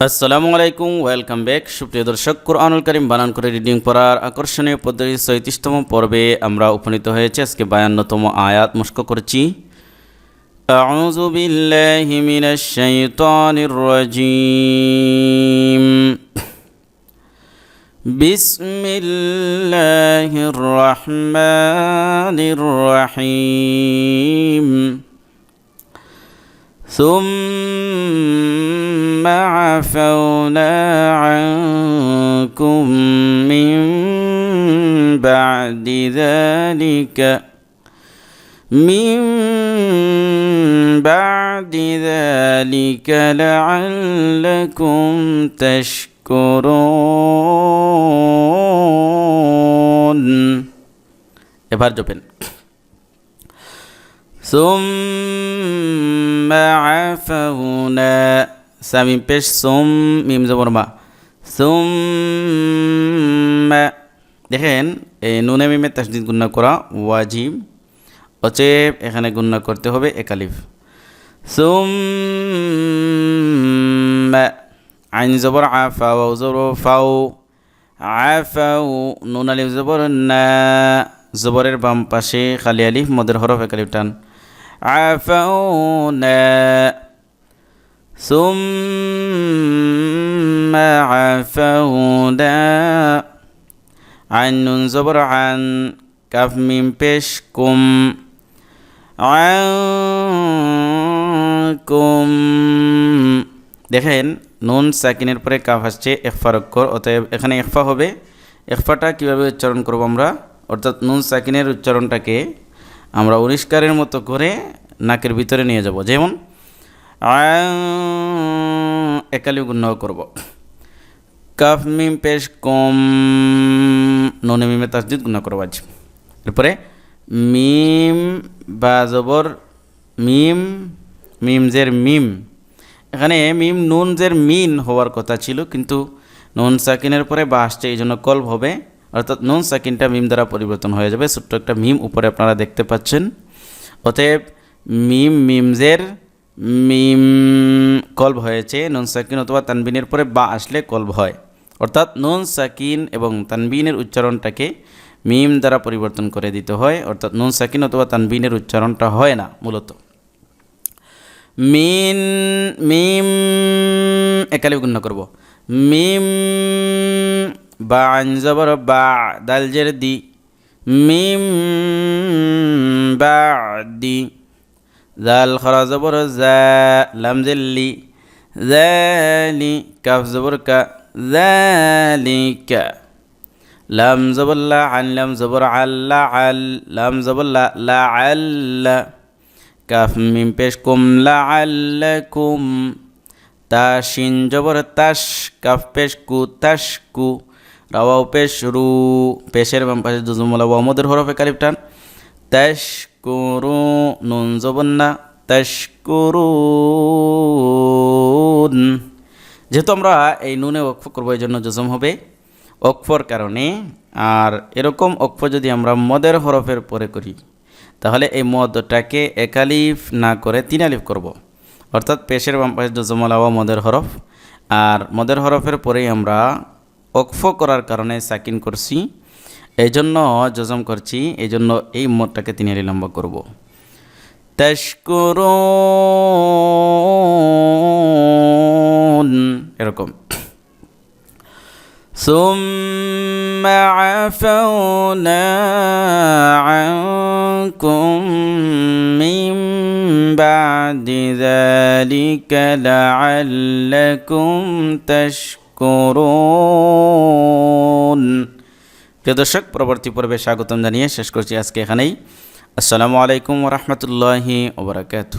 আসসালামু আলাইকুম welcome back সুপ্রিয় দর্শক কোরআনুল করিম বানান করে রিডিং পড়ার আকর্ষণীয় পদ্ধতি সৈত্রিশতম পর্বে আমরা উপনীত হয়েছে আজকে বায়ান্নতম আয়াত মুস্ক করেছি أعوذ بالله من الشيطان الرجيم بسم الله الرحمن الرحيم ثم عفونا عنكم من بعد ذلك من بعد ذلك لعلكم تشكرون এবার জপেন ثم عفونا সামিম পেশ সোম মিম জবরমা সোম দেখেন, এই নুনে মিমের তাসদিদ গুন্না করা ওয়াজিব অচেব এখানে গুন্না করতে হবে একালিফ সোম আইন জবর আফা ওয়াও জবর ফাও আফাউ নুন আলিফ জবর না। জবরের বাম পাশে খালি আলিফ, মদের হরফ একালিফ টান। আফাউ না। ثم عفونا عن نون زبر عن كاف ميم পেশ কুম عنكم দেখেন নুন সাকিনের পরে কাফ আসছে এখফার অক্ষর অতএব এখানে এখফা হবে এখফাটা কীভাবে উচ্চারণ করব আমরা অর্থাৎ নুন সাকিনের উচ্চারণটাকে আমরা উনিষ্কারের মতো করে নাকের ভিতরে নিয়ে যাব যেমন একালি গুণ্য করব। কাফ, মিম, পেশ, কম, নুনে, মিমে তাসদিদ গুণ্য করব আজ। এরপরে মিম, বা, জবর, মিম মিম জের মিম। এখানে মিম, নুন জের মিন হওয়ার কথা ছিল, কিন্তু নুন সাকিনের পরে বা আসছে, এই জন্য কলব হবে। অর্থাৎ নুন সাকিনটা মিম দ্বারা পরিবর্তন হয়ে যাবে। ছোট্ট একটা মিম উপরে আপনারা দেখতে পাচ্ছেন। অতএব মিম মিমজের মিম, কলব হয়েছে, নুন সাকিন অথবা তানবিনের পরে বা আসলে কলব হয়। অর্থাৎ নুন সাকিন এবং তানবিনের উচ্চারণটাকে মিম দ্বারা পরিবর্তন করে দিতে হয়। অর্থাৎ নুন সাকিন অথবা তানবিনের উচ্চারণটা হয় না, মূলত। মিন, মিম, একালে গুণ্য করব। মিম বা আঞ্জবর বা দালজের দি। মিম, বা, দি। জাল খরা জবর জা, লাম জালি কাফ জবর কা জালিকা লাম জবল্লা আন, লাম জবর আল্লা আল, লাম জবল্লা লা আল্লা কাফ মিম পেশ কুম, লা আল্লাকুম তা শিন জবর তাস, কাফ পেশ কু তাস কু। রাওয়াও পেশ রু, পেশের বাম পাশে দুজুমলা ওয়ামদের হরফে কালিফ টান। তাস কুরু নুন তাস কুরুন যেহেতু আমরা এই নুনে অক্ফ করব, এই জন্য জজম হবে অক্ফর কারণে। আর এরকম অক্ফ যদি আমরা মদের হরফের পরে করি, তাহলে এই মদটাকে একালিফ না করে তিন আলিফ করব। অর্থাৎ পেশের বাম পাশে জজমল আওয়া মদের হরফ। আর মদের হরফের পরেই আমরা অক্ফ করার কারণে সাকিন করছি। এই জন্য জজম করছি এই জন্য এই মদটাকে তিন আলি লম্বা করব তস্করুন এরকম ثم عفونا عنكم من بعد ذلك لعلكم تشكرون প্রিয় দর্শক পরবর্তী পর্বে স্বাগতম জানিয়ে শেষ করছি আজকে এখানেই। আসসালামু আলাইকুম রহমতুল্লাহি ওবরাকাতু